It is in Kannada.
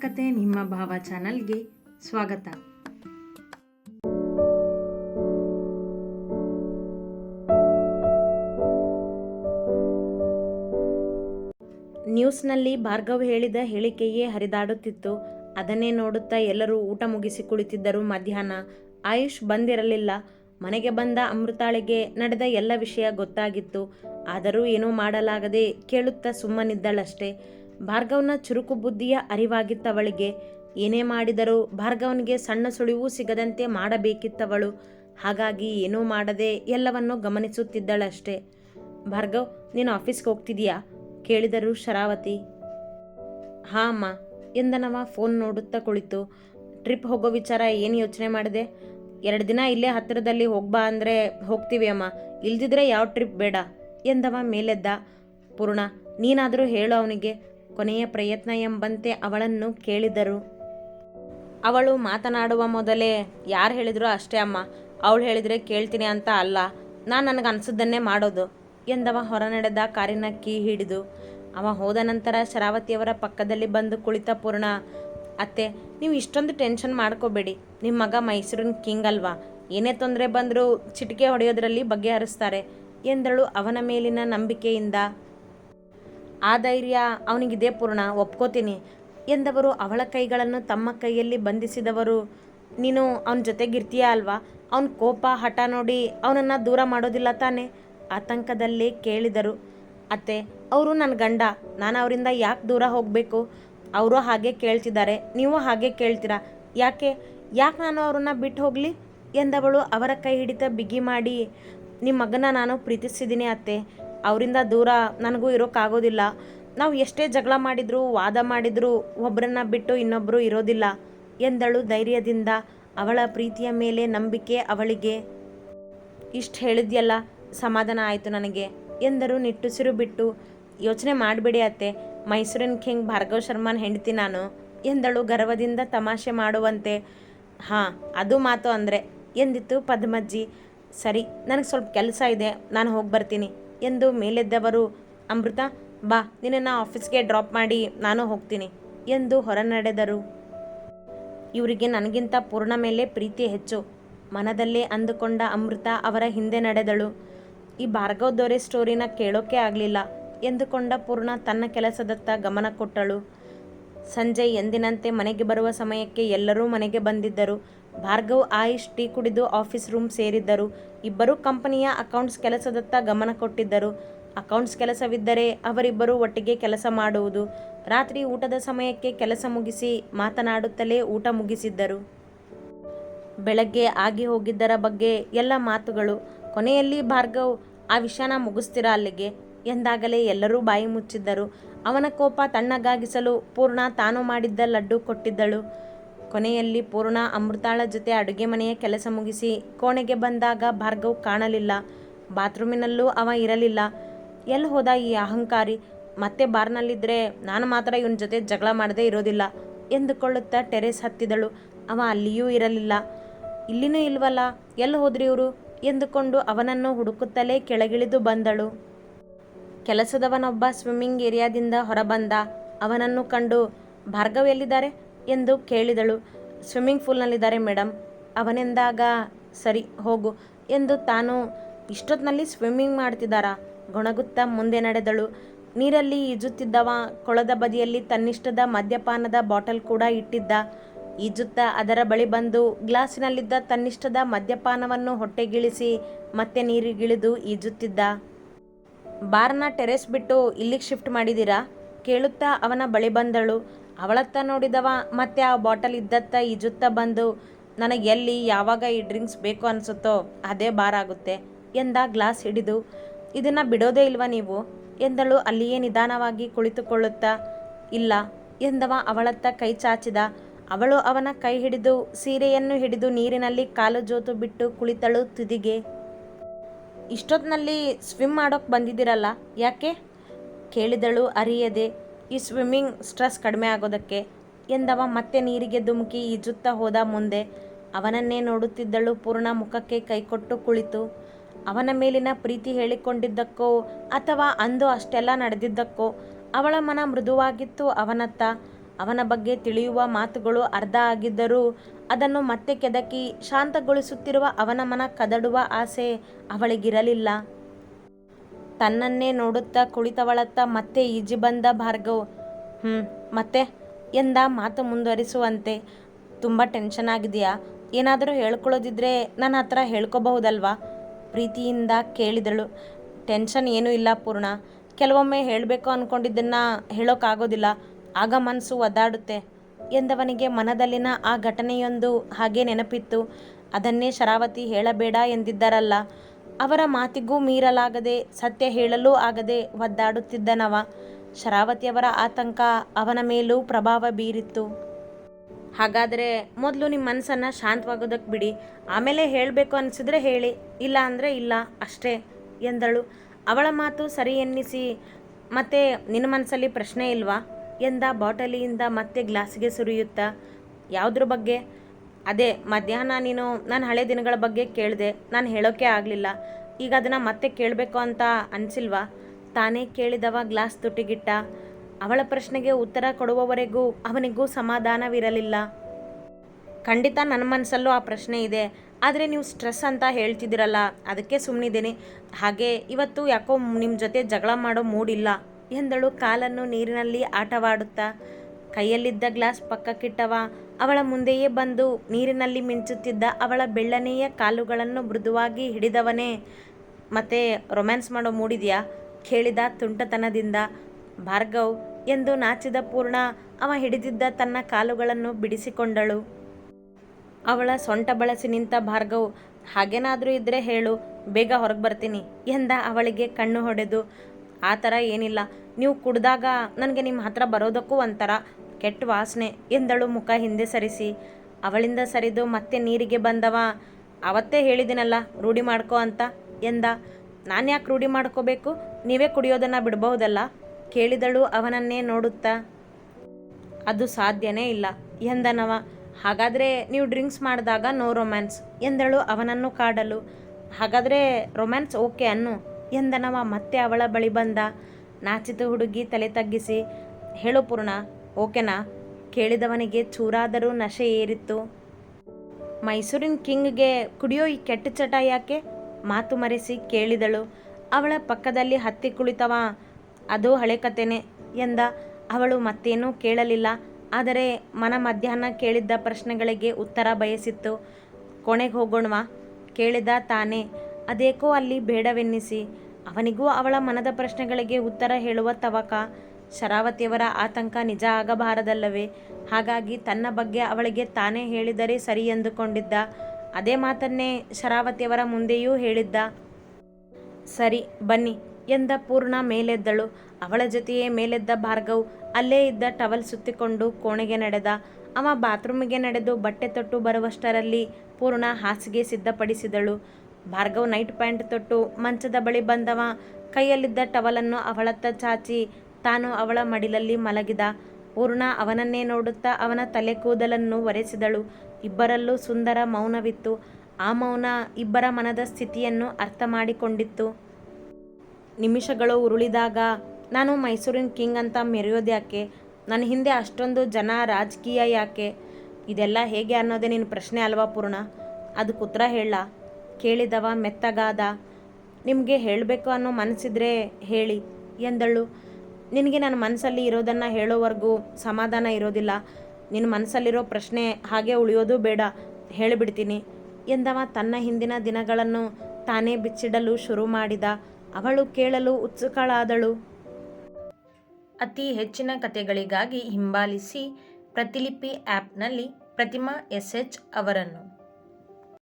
ಕತೆ ನಿಮ್ಮ ಭಾವ ಚಾನಲ್ಗೆ ಸ್ವಾಗತ. ನ್ಯೂಸ್ನಲ್ಲಿ ಭಾರ್ಗವ್ ಹೇಳಿದ ಹೇಳಿಕೆಯೇ ಹರಿದಾಡುತ್ತಿತ್ತು. ಅದನ್ನೇ ನೋಡುತ್ತಾ ಎಲ್ಲರೂ ಊಟ ಮುಗಿಸಿ ಕುಳಿತಿದ್ದರು ಮಧ್ಯಾಹ್ನ. ಆಯುಷ್ ಬಂದಿರಲಿಲ್ಲ. ಮನೆಗೆ ಬಂದ ಅಮೃತಾಳಿಗೆ ನಡೆದ ಎಲ್ಲ ವಿಷಯ ಗೊತ್ತಾಗಿತ್ತು. ಆದರೂ ಏನೂ ಮಾಡಲಾಗದೆ ಕೇಳುತ್ತಾ ಸುಮ್ಮನಿದ್ದಳಷ್ಟೇ. ಭಾರ್ಗವ್ನ ಚುರುಕು ಬುದ್ಧಿಯ ಅರಿವಾಗಿತ್ತವಳಿಗೆ. ಏನೇ ಮಾಡಿದರೂ ಭಾರ್ಗವನಿಗೆ ಸಣ್ಣ ಸುಳಿವು ಸಿಗದಂತೆ ಮಾಡಬೇಕಿತ್ತವಳು. ಹಾಗಾಗಿ ಏನೂ ಮಾಡದೆ ಎಲ್ಲವನ್ನೂ ಗಮನಿಸುತ್ತಿದ್ದಳಷ್ಟೇ. ಭಾರ್ಗವ್, ನೀನು ಆಫೀಸ್ಗೆ ಹೋಗ್ತಿದೀಯಾ ಕೇಳಿದರು ಶರಾವತಿ. ಹಾ ಅಮ್ಮ, ಎಂದನವ ಫೋನ್ ನೋಡುತ್ತಾ ಕುಳಿತು. ಟ್ರಿಪ್ ಹೋಗೋ ವಿಚಾರ ಏನು ಯೋಚನೆ ಮಾಡಿದೆ? ಎರಡು ದಿನ ಇಲ್ಲೇ ಹತ್ತಿರದಲ್ಲಿ ಹೋಗ್ಬಾ ಅಂದರೆ ಹೋಗ್ತೀವಿ ಅಮ್ಮ. ಇಲ್ದಿದ್ರೆ ಯಾವ ಟ್ರಿಪ್ ಬೇಡ, ಎಂದವ ಮೇಲೆದ್ದ. ಪೂರ್ಣ, ನೀನಾದರೂ ಹೇಳು ಅವನಿಗೆ. ಕೊನೆಯ ಪ್ರಯತ್ನ ಎಂಬಂತೆ ಅವಳನ್ನು ಕೇಳಿದರು. ಅವಳು ಮಾತನಾಡುವ ಮೊದಲೇ, ಯಾರು ಹೇಳಿದ್ರು ಅಷ್ಟೇ ಅಮ್ಮ, ಅವಳು ಹೇಳಿದರೆ ಕೇಳ್ತೀನಿ ಅಂತ ಅಲ್ಲ, ನಾನು ನನಗೆ ಅನಿಸಿದ್ದನ್ನೇ ಮಾಡೋದು, ಎಂದವ ಹೊರ ನಡೆದ ಕಾರಿನ ಕೀ ಹಿಡಿದು. ಅವ ಹೋದ ನಂತರ ಶರಾವತಿಯವರ ಪಕ್ಕದಲ್ಲಿ ಬಂದು ಕುಳಿತ ಪೂರ್ಣ, ಅತ್ತೆ, ನೀವು ಇಷ್ಟೊಂದು ಟೆನ್ಷನ್ ಮಾಡ್ಕೋಬೇಡಿ ನಿಮ್ಮ ಮಗ ಮೈಸೂರಿನ ಕಿಂಗ್ ಅಲ್ವಾ, ಏನೇ ತೊಂದರೆ ಬಂದರೂ ಚಿಟಿಕೆ ಹೊಡೆಯೋದ್ರಲ್ಲಿ ಬಗೆಹರಿಸ್ತಾರೆ, ಎಂದಳು ಅವನ ಮೇಲಿನ ನಂಬಿಕೆಯಿಂದ. ಆ ಧೈರ್ಯ ಅವನಿಗಿದೆ ಪೂರ್ಣ, ಒಪ್ಕೋತೀನಿ. ಎಂದವರು ಅವಳ ಕೈಗಳನ್ನು ತಮ್ಮ ಕೈಯಲ್ಲಿ ಬಂಧಿಸಿದವರು. ನೀನು ಅವನ ಜೊತೆಗಿರ್ತೀಯ ಅಲ್ವಾ? ಅವನ ಕೋಪ, ಹಠ ನೋಡಿ ಅವನನ್ನು ದೂರ ಮಾಡೋದಿಲ್ಲ ತಾನೆ? ಆತಂಕದಲ್ಲಿ ಕೇಳಿದರು. ಅತ್ತೆ, ಅವರು ನನ್ನ ಗಂಡ, ನಾನು ಅವರಿಂದ ಯಾಕೆ ದೂರ ಹೋಗಬೇಕು? ಅವರು ಹಾಗೆ ಕೇಳ್ತಿದ್ದಾರೆ, ನೀವು ಹಾಗೆ ಕೇಳ್ತೀರಾ? ಯಾಕೆ ಯಾಕೆ ನಾನು ಅವ್ರನ್ನ ಬಿಟ್ಟು ಹೋಗಲಿ? ಎಂದವಳು ಅವರ ಕೈ ಹಿಡಿತ ಬಿಗಿ ಮಾಡಿ ನಿಮ್ಮ ಮಗನ ನಾನು ಪ್ರೀತಿಸಿದ್ದೀನಿ ಅತ್ತೆ. ಅವರಿಂದ ದೂರ ನನಗೂ ಇರೋಕ್ಕಾಗೋದಿಲ್ಲ. ನಾವು ಎಷ್ಟೇ ಜಗಳ ಮಾಡಿದ್ರು, ವಾದ ಮಾಡಿದ್ರು ಒಬ್ಬರನ್ನ ಬಿಟ್ಟು ಇನ್ನೊಬ್ಬರು ಇರೋದಿಲ್ಲ ಎಂದಳು ಧೈರ್ಯದಿಂದ ಅವಳ ಪ್ರೀತಿಯ ಮೇಲೆ ನಂಬಿಕೆ ಅವಳಿಗೆ. ಇಷ್ಟು ಹೇಳಿದ್ಯಲ್ಲ, ಸಮಾಧಾನ ಆಯಿತು ನನಗೆ ಎಂದರು ನಿಟ್ಟುಸಿರು ಬಿಟ್ಟು. ಯೋಚನೆ ಮಾಡಬೇಡಿ ಅತ್ತೆ, ಮೈಸೂರಿನ ಕಿಂಗ್ ಭಾರ್ಗವ್ ಶರ್ಮನ್ ಹೆಂಡತಿ ನಾನು ಎಂದಳು ಗರ್ವದಿಂದ ತಮಾಷೆ ಮಾಡುವಂತೆ. ಹಾಂ, ಅದು ಮಾತು ಅಂದರೆ ಎಂದಿತ್ತು ಪದ್ಮಜ್ಜಿ. ಸರಿ, ನನಗೆ ಸ್ವಲ್ಪ ಕೆಲಸ ಇದೆ, ನಾನು ಹೋಗಿ ಬರ್ತೀನಿ ಎಂದು ಮೇಲೆದ್ದವರು, ಅಮೃತ, ಬಾ, ನಿನ್ನನ್ನು ಆಫೀಸ್ಗೆ ಡ್ರಾಪ್ ಮಾಡಿ, ನಾನು ಹೋಗ್ತೀನಿ, ಎಂದು ಹೊರ ನಡೆದರು ಇವರಿಗೆ ನನಗಿಂತ ಪೂರ್ಣ ಮೇಲೆ ಪ್ರೀತಿ ಹೆಚ್ಚು, ಮನದಲ್ಲೇ ಅಂದುಕೊಂಡ ಅಮೃತ ಅವರ ಹಿಂದೆ ನಡೆದಳು. ಈ ಭಾರ್ಗವ್ ದೊರೆ ಸ್ಟೋರಿನ ಕೇಳೋಕೆ ಆಗಲಿಲ್ಲ, ಎಂದುಕೊಂಡ ಪೂರ್ಣ ತನ್ನ ಕೆಲಸದತ್ತ ಗಮನ ಕೊಟ್ಟಳು. ಸಂಜೆ ಎಂದಿನಂತೆ ಮನೆಗೆ ಬರುವ ಸಮಯಕ್ಕೆ ಎಲ್ಲರೂ ಮನೆಗೆ ಬಂದಿದ್ದರು. ಭಾರ್ಗವ್, ಆಯುಷ್ ಟೀ ಕುಡಿದು ಆಫೀಸ್ ರೂಮ್ ಸೇರಿದ್ದರು. ಇಬ್ಬರು ಕಂಪನಿಯ ಅಕೌಂಟ್ಸ್ ಕೆಲಸದತ್ತ ಗಮನ ಕೊಟ್ಟಿದ್ದರು. ಅಕೌಂಟ್ಸ್ ಕೆಲಸವಿದ್ದರೆ ಅವರಿಬ್ಬರು ಒಟ್ಟಿಗೆ ಕೆಲಸ ಮಾಡುವುದು. ರಾತ್ರಿ ಊಟದ ಸಮಯಕ್ಕೆ ಕೆಲಸ ಮುಗಿಸಿ ಮಾತನಾಡುತ್ತಲೇ ಊಟ ಮುಗಿಸಿದ್ದರು. ಬೆಳಗ್ಗೆ ಆಗಿ ಹೋಗಿದ್ದರ ಬಗ್ಗೆ ಎಲ್ಲ ಮಾತುಗಳು. ಕೊನೆಯಲ್ಲಿ, ಭಾರ್ಗವ್, ಆ ವಿಷಯನ ಮುಗಿಸ್ತೀರಾ ಅಲ್ಲಿಗೆ? ಎಂದಾಗಲೇ ಎಲ್ಲರೂ ಬಾಯಿ ಮುಚ್ಚಿದ್ದರು. ಅವನ ಕೋಪ ತಣ್ಣಗಾಗಿಸಲು ಪೂರ್ಣ ತಾನು ಮಾಡಿದ್ದ ಲಡ್ಡು ಕೊಟ್ಟಿದ್ದಳು. ಕೊನೆಯಲ್ಲಿ ಪೂರ್ಣ ಅಮೃತಾಳ ಜೊತೆ ಅಡುಗೆ ಮನೆಯ ಕೆಲಸ ಮುಗಿಸಿ ಕೋಣೆಗೆ ಬಂದಾಗ ಭಾರ್ಗವ್ ಕಾಣಲಿಲ್ಲ. ಬಾತ್ರೂಮಿನಲ್ಲೂ ಅವ ಇರಲಿಲ್ಲ. ಎಲ್ಲಿ ಹೋದ ಈ ಅಹಂಕಾರಿ? ಮತ್ತೆ ಬಾರ್ನಲ್ಲಿದ್ದರೆ ನಾನು ಮಾತ್ರ ಇವನ ಜೊತೆ ಜಗಳ ಮಾಡದೇ ಇರೋದಿಲ್ಲ ಎಂದುಕೊಳ್ಳುತ್ತಾ ಟೆರೆಸ್ ಹತ್ತಿದಳು. ಅವ ಅಲ್ಲಿಯೂ ಇರಲಿಲ್ಲ. ಇಲ್ಲಿನೂ ಇಲ್ವಲ್ಲ? ಎಲ್ಲಿ ಹೋದ್ರಿ ಇವರು? ಎಂದುಕೊಂಡು ಅವನನ್ನು ಹುಡುಕುತ್ತಲೇ ಕೆಳಗಿಳಿದು ಬಂದಳು. ಕೆಲಸದವನೊಬ್ಬ ಸ್ವಿಮ್ಮಿಂಗ್ ಏರಿಯಾದಿಂದ ಹೊರಬಂದ. ಅವನನ್ನು ಕಂಡು, ಭಾರ್ಗವ್ ಎಲ್ಲಿದ್ದಾರೆ? ಎಂದು ಕೇಳಿದಳು. ಸ್ವಿಮ್ಮಿಂಗ್ ಪೂಲ್ನಲ್ಲಿದ್ದಾರೆ ಮೇಡಮ್ ಅವನೆಂದಾಗ ಸರಿ, ಹೋಗು ಎಂದು ತಾನು ಇಷ್ಟೊತ್ತಿನಲ್ಲಿ ಸ್ವಿಮ್ಮಿಂಗ್ ಮಾಡ್ತಿದ್ದಾರಾ? ಗೊಣಗುತ್ತಾ ಮುಂದೆ ನಡೆದಳು. ನೀರಲ್ಲಿ ಈಜುತ್ತಿದ್ದವ ಕೊಳದ ಬದಿಯಲ್ಲಿ ತನ್ನಿಷ್ಟದ ಮದ್ಯಪಾನದ ಬಾಟಲ್ ಕೂಡ ಇಟ್ಟಿದ್ದ. ಈಜುತ್ತಾ ಅದರ ಬಳಿ ಬಂದು ಗ್ಲಾಸಿನಲ್ಲಿದ್ದ ತನ್ನಿಷ್ಟದ ಮದ್ಯಪಾನವನ್ನು ಹೊಟ್ಟೆಗಿಳಿಸಿ ಮತ್ತೆ ನೀರಿಗಿಳಿದು ಈಜುತ್ತಿದ್ದ. ಬಾರ್ನ ಟೆರೆಸ್ ಬಿಟ್ಟು ಇಲ್ಲಿಗೆ ಶಿಫ್ಟ್ ಮಾಡಿದ್ದೀರಾ ಕೇಳುತ್ತಾ ಅವನ ಬಳಿ ಬಂದಳು. ಅವಳತ್ತ ನೋಡಿದವ, ಮತ್ತೆ ಆ ಬಾಟಲ್ ಇದ್ದತ್ತ ಈಜುತ್ತ ಬಂದು, ನನಗೆ ಎಲ್ಲಿ, ಯಾವಾಗ ಈ ಡ್ರಿಂಕ್ಸ್ ಬೇಕು ಅನಿಸುತ್ತೋ, ಅದೇ ಬಾರ್ ಆಗುತ್ತೆ, ಎಂದ ಗ್ಲಾಸ್ ಹಿಡಿದು. ಇದನ್ನು ಬಿಡೋದೇ ಇಲ್ವಾ ನೀವು? ಎಂದಳು ಅಲ್ಲಿಯೇ ನಿಧಾನವಾಗಿ ಕುಳಿತುಕೊಳ್ಳುತ್ತಾ. ಇಲ್ಲ, ಎಂದವ ಅವಳತ್ತ ಕೈ ಚಾಚಿದ. ಅವಳು ಅವನ ಕೈ ಹಿಡಿದು, ಸೀರೆಯನ್ನು ಹಿಡಿದು ನೀರಿನಲ್ಲಿ ಕಾಲು ಜೋತು ಬಿಟ್ಟು ಕುಳಿತಳು ತುದಿಗೆ. ಇಷ್ಟೊತ್ತಿನಲ್ಲಿ ಸ್ವಿಮ್ ಮಾಡೋಕ್ಕೆ ಬಂದಿದ್ದೀರಲ್ಲ, ಯಾಕೆ? ಕೇಳಿದಳು ಅರಿಯದೆ. ಈ ಸ್ವಿಮ್ಮಿಂಗ್ ಸ್ಟ್ರೆಸ್ ಕಡಿಮೆ ಆಗೋದಕ್ಕೆ ಎಂದವ ಮತ್ತೆ ನೀರಿಗೆ ಧುಮುಕಿ ಈಜುತ್ತಾ ಹೋದ ಮುಂದೆ ಅವನನ್ನೇ ನೋಡುತ್ತಿದ್ದಳು ಪೂರ್ಣ ಮುಖಕ್ಕೆ ಕೈಕೊಟ್ಟು ಕುಳಿತು ಅವನ ಮೇಲಿನ ಪ್ರೀತಿ ಹೇಳಿಕೊಂಡಿದ್ದಕ್ಕೋ ಅಥವಾ ಅಂದು ಅಷ್ಟೆಲ್ಲ ನಡೆದಿದ್ದಕ್ಕೋ ಅವಳ ಮನ ಮೃದುವಾಗಿತ್ತು ಅವನತ್ತ ಅವನ ಬಗ್ಗೆ ತಿಳಿಯುವ ಮಾತುಗಳು ಅರ್ಧ ಆಗಿದ್ದರೂ ಅದನ್ನು ಮತ್ತೆ ಕೆದಕಿ ಶಾಂತಗೊಳಿಸುತ್ತಿರುವ ಅವನ ಮನ ಕದಡುವ ಆಸೆ ಅವಳಿಗಿರಲಿಲ್ಲ. ತನ್ನನ್ನೇ ನೋಡುತ್ತಾ ಕುಳಿತವಳತ್ತ ಮತ್ತೆ ಈಜಿ ಬಂದ ಭಾರ್ಗವ್. ಹ್ಮ್, ಮತ್ತೆ ಎಂದ ಮಾತು ಮುಂದುವರಿಸುವಂತೆ. ತುಂಬಾ ಟೆನ್ಷನ್ ಆಗಿದೆಯಾ? ಏನಾದರೂ ಹೇಳ್ಕೊಳ್ಳೋದಿದ್ರೆ ನನ್ನ ಹತ್ರ ಹೇಳ್ಕೋಬಹುದಲ್ವಾ? ಪ್ರೀತಿಯಿಂದ ಕೇಳಿದಳು. ಟೆನ್ಷನ್ ಏನೂ ಇಲ್ಲ ಪೂರ್ಣ. ಕೆಲವೊಮ್ಮೆ ಹೇಳಬೇಕು ಅನ್ಕೊಂಡಿದ್ದನ್ನ ಹೇಳೋಕ್ಕಾಗೋದಿಲ್ಲ ಆಗ ಮನಸ್ಸು ಒದ್ದಾಡುತ್ತೆ ಎಂದವನಿಗೆ ಮನದಲ್ಲಿನ ಆ ಘಟನೆಯೊಂದು ಹಾಗೆ ನೆನಪಿತ್ತು. ಅದನ್ನೇ ಶರಾವತಿ ಹೇಳಬೇಡ ಎಂದಿದ್ದರಲ್ಲ. ಅವರ ಮಾತಿಗೂ ಮೀರಲಾಗದೆ, ಸತ್ಯ ಹೇಳಲೂ ಆಗದೆ ಒದ್ದಾಡುತ್ತಿದ್ದನವ. ಶರಾವತಿಯವರ ಆತಂಕ ಅವನ ಮೇಲೂ ಪ್ರಭಾವ ಬೀರಿತ್ತು. ಹಾಗಾದರೆ ಮೊದಲು ನಿಮ್ಮ ಮನಸ್ಸನ್ನು ಶಾಂತವಾಗೋದಕ್ಕೆ ಬಿಡಿ. ಆಮೇಲೆ ಹೇಳಬೇಕು ಅನಿಸಿದ್ರೆ ಹೇಳಿ. ಇಲ್ಲ ಅಂದರೆ ಇಲ್ಲ, ಅಷ್ಟೇ ಎಂದಳು. ಅವಳ ಮಾತು ಸರಿ ಎನ್ನಿಸಿ, ಮತ್ತೆ ನಿನ್ನ ಮನಸ್ಸಲ್ಲಿ ಪ್ರಶ್ನೆ ಇಲ್ವಾ? ಎಂದ ಬಾಟಲಿಯಿಂದ ಮತ್ತೆ ಗ್ಲಾಸ್ಗೆ ಸುರಿಯುತ್ತಾ. ಯಾವುದ್ರ ಬಗ್ಗೆ? ಅದೇ, ಮಧ್ಯಾಹ್ನ ನೀನು ನಾನು ಹಳೆ ದಿನಗಳ ಬಗ್ಗೆ ಕೇಳಿದೆ, ನಾನು ಹೇಳೋಕೆ ಆಗಲಿಲ್ಲ ಈಗ ಅದನ್ನು ಮತ್ತೆ ಕೇಳಬೇಕು ಅಂತ ಅನ್ಸಿಲ್ವಾ? ತಾನೇ ಕೇಳಿದವ ಗ್ಲಾಸ್ ತುಟಿಗಿಟ್ಟ. ಅವಳ ಪ್ರಶ್ನೆಗೆ ಉತ್ತರ ಕೊಡುವವರೆಗೂ ಅವನಿಗೂ ಸಮಾಧಾನವಿರಲಿಲ್ಲ. ಖಂಡಿತ ನನ್ನ ಮನಸ್ಸಲ್ಲೂ ಆ ಪ್ರಶ್ನೆ ಇದೆ. ಆದರೆ ನೀವು ಸ್ಟ್ರೆಸ್ ಅಂತ ಹೇಳ್ತಿದ್ದೀರಲ್ಲ, ಅದಕ್ಕೆ ಸುಮ್ಮನಿದ್ದೀನಿ ಹಾಗೆ ಇವತ್ತು ಯಾಕೋ ನಿಮ್ಮ ಜೊತೆ ಜಗಳ ಮಾಡೋ ಮೂಡಿಲ್ಲ ಎಂದಳು ಕಾಲನ್ನು ನೀರಿನಲ್ಲಿ ಆಟವಾಡುತ್ತಾ. ಕೈಯಲ್ಲಿದ್ದ ಗ್ಲಾಸ್ ಪಕ್ಕಕ್ಕಿಟ್ಟವ ಅವಳ ಮುಂದೆಯೇ ಬಂದು ನೀರಿನಲ್ಲಿ ಮಿಂಚುತ್ತಿದ್ದ ಅವಳ ಬೆಳ್ಳನೆಯ ಕಾಲುಗಳನ್ನು ಮೃದುವಾಗಿ ಹಿಡಿದವನೇ ಮತ್ತೆ ರೊಮ್ಯಾನ್ಸ್ ಮಾಡೋ ಮೂಡಿದ್ಯಾ? ಕೇಳಿದ ತುಂಟತನದಿಂದ. ಭಾರ್ಗವ್, ಎಂದು ನಾಚಿದ ಪೂರ್ಣ, ಅವ ಹಿಡಿದಿದ್ದ ತನ್ನ ಕಾಲುಗಳನ್ನು ಬಿಡಿಸಿಕೊಂಡಳು. ಅವಳ ಸೊಂಟ ಬಳಸಿ ನಿಂತ ಭಾರ್ಗವ್, ಹಾಗೇನಾದರೂ ಇದ್ರೆ ಹೇಳು, ಬೇಗ ಹೊರಗೆ ಬರ್ತೀನಿ ಎಂದ ಅವಳಿಗೆ ಕಣ್ಣು ಹೊಡೆದು. ಆ ಥರ ಏನಿಲ್ಲ. ನೀವು ಕುಡ್ದಾಗ ನನಗೆ ನಿಮ್ಮ ಹತ್ರ ಬರೋದಕ್ಕೂ ಒಂಥರ ಕೆಟ್ಟ್ ವಾಸನೆ ಎಂದಳು ಮುಖ ಹಿಂದೆ ಸರಿಸಿ. ಅವಳಿಂದ ಸರಿದು ಮತ್ತೆ ನೀರಿಗೆ ಬಂದವ ಅವತ್ತೇ ಹೇಳಿದಿನಲ್ಲ ರೂಢಿ ಮಾಡ್ಕೋ ಅಂತ ಎಂದ. ನಾನ್ಯಾಕ್ ರೂಢಿ ಮಾಡ್ಕೋಬೇಕು? ನೀವೇ ಕುಡಿಯೋದನ್ನು ಬಿಡಬಹುದಲ್ಲ ಕೇಳಿದಳು ಅವನನ್ನೇ ನೋಡುತ್ತಾ. ಅದು ಸಾಧ್ಯನೇ ಇಲ್ಲ ಎಂದನವ. ಹಾಗಾದರೆ ನೀವು ಡ್ರಿಂಕ್ಸ್ ಮಾಡಿದಾಗ ನೋ ರೊಮ್ಯಾನ್ಸ್ ಎಂದಳು ಅವನನ್ನು ಕಾಡಲು. ಹಾಗಾದರೆ ರೊಮ್ಯಾನ್ಸ್ ಓಕೆ ಅನ್ನು ಎಂದನವ ಮತ್ತೆ ಅವಳ ಬಳಿ ಬಂದ. ನಾಚಿತು ಹುಡುಗಿ ತಲೆ ತಗ್ಗಿಸಿ, ಹೇಳು ಪೂರ್ಣ ಓಕೆನಾ? ಕೇಳಿದವನಿಗೆ ಚೂರಾದರೂ ನಶೆ ಏರಿತ್ತು. ಮೈಸೂರಿನ ಕಿಂಗ್ಗೆ ಕುಡಿಯೋ ಈ ಕೆಟ್ಟ ಚಟ ಯಾಕೆ? ಮಾತು ಮರೆಸಿ ಕೇಳಿದಳು. ಅವಳ ಪಕ್ಕದಲ್ಲಿ ಹತ್ತಿ ಕುಳಿತವ ಅದು ಹಳೆ ಕಥೆನೇ ಎಂದ. ಅವಳು ಮತ್ತೇನೂ ಕೇಳಲಿಲ್ಲ. ಆದರೆ ಮನ ಮಧ್ಯಾಹ್ನ ಕೇಳಿದ್ದ ಪ್ರಶ್ನೆಗಳಿಗೆ ಉತ್ತರ ಬಯಸಿತ್ತು. ಕೊನೆಗೆ ಹೋಗೋಣವಾ ಕೇಳಿದ ತಾನೇ. ಅದೇಕೋ ಅಲ್ಲಿ ಬೇಡವೆನ್ನಿಸಿ. ಅವನಿಗೂ ಅವಳ ಮನದ ಪ್ರಶ್ನೆಗಳಿಗೆ ಉತ್ತರ ಹೇಳುವ ತವಕ. ಶರಾವತಿಯವರ ಆತಂಕ ನಿಜ ಆಗಬಾರದಲ್ಲವೇ? ಹಾಗಾಗಿ ತನ್ನ ಬಗ್ಗೆ ಅವಳಿಗೆ ತಾನೇ ಹೇಳಿದರೆ ಸರಿ ಎಂದುಕೊಂಡಿದ್ದ. ಅದೇ ಮಾತನ್ನೇ ಶರಾವತಿಯವರ ಮುಂದೆಯೂ ಹೇಳಿದ್ದ. ಸರಿ, ಬನ್ನಿ ಎಂದ ಪೂರ್ಣ ಮೇಲೆದ್ದಳು. ಅವಳ ಜೊತೆಯೇ ಮೇಲೆದ್ದ ಭಾರ್ಗವ್ ಅಲ್ಲೇ ಇದ್ದ ಟವಲ್ ಸುತ್ತಿಕೊಂಡು ಕೋಣೆಗೆ ನಡೆದ. ಅವ ಬಾತ್ರೂಮಿಗೆ ನಡೆದು ಬಟ್ಟೆ ತೊಟ್ಟು ಬರುವಷ್ಟರಲ್ಲಿ ಪೂರ್ಣ ಹಾಸಿಗೆ ಸಿದ್ಧಪಡಿಸಿದಳು. ಭಾರ್ಗವ್ ನೈಟ್ ಪ್ಯಾಂಟ್ ತೊಟ್ಟು ಮಂಚದ ಬಳಿ ಬಂದವ ಕೈಯಲ್ಲಿದ್ದ ಟವಲನ್ನು ಅವಳತ್ತ ಚಾಚಿ ತಾನು ಅವಳ ಮಡಿಲಲ್ಲಿ ಮಲಗಿದ. ಪೂರ್ಣ ಅವನನ್ನೇ ನೋಡುತ್ತಾ ಅವನ ತಲೆ ಕೂದಲನ್ನು ಒರೆಸಿದಳು. ಇಬ್ಬರಲ್ಲೂ ಸುಂದರ ಮೌನವಿತ್ತು. ಆ ಮೌನ ಇಬ್ಬರ ಮನದ ಸ್ಥಿತಿಯನ್ನು ಅರ್ಥ ಮಾಡಿಕೊಂಡಿತ್ತು. ನಿಮಿಷಗಳು ಉರುಳಿದಾಗ, ನಾನು ಮೈಸೂರಿನ ಕಿಂಗ್ ಅಂತ ಮೆರೆಯೋದ್ಯಾಕೆ? ನನ್ನ ಹಿಂದೆ ಅಷ್ಟೊಂದು ಜನ ರಾಜಕೀಯ ಯಾಕೆ? ಇದೆಲ್ಲ ಹೇಗೆ ಅನ್ನೋದೇ ನಿನ್ನ ಪ್ರಶ್ನೆ ಅಲ್ವಾ ಪೂರ್ಣ? ಅದಕ್ಕೆ ಉತ್ತರ ಹೇಳ ಕೇಳಿದವ ಮೆತ್ತಗಾದ. ನಿಮಗೆ ಹೇಳಬೇಕು ಅನ್ನೋ ಮನಸ್ಸಿದ್ರೆ ಹೇಳಿ ಎಂದಳು. ನಿನ್ಗೆ ನನ್ನ ಮನಸ್ಸಲ್ಲಿ ಇರೋದನ್ನು ಹೇಳೋವರೆಗೂ ಸಮಾಧಾನ ಇರೋದಿಲ್ಲ. ನಿನ್ನ ಮನಸ್ಸಲ್ಲಿರೋ ಪ್ರಶ್ನೆ ಹಾಗೆ ಉಳಿಯೋದು ಬೇಡ ಹೇಳಿಬಿಡ್ತೀನಿ ಎಂದವ ತನ್ನ ಹಿಂದಿನ ದಿನಗಳನ್ನು ತಾನೇ ಬಿಚ್ಚಿಡಲು ಶುರು ಮಾಡಿದ. ಅವಳು ಕೇಳಲು ಉತ್ಸುಕಳಾದಳು. ಅತಿ ಹೆಚ್ಚಿನ ಕಥೆಗಳಿಗಾಗಿ ಹಿಂಬಾಲಿಸಿ ಪ್ರತಿಲಿಪಿ ಆ್ಯಪ್ನಲ್ಲಿ ಪ್ರತಿಮಾ ಎಸ್ ಎಚ್ ಅವರನ್ನು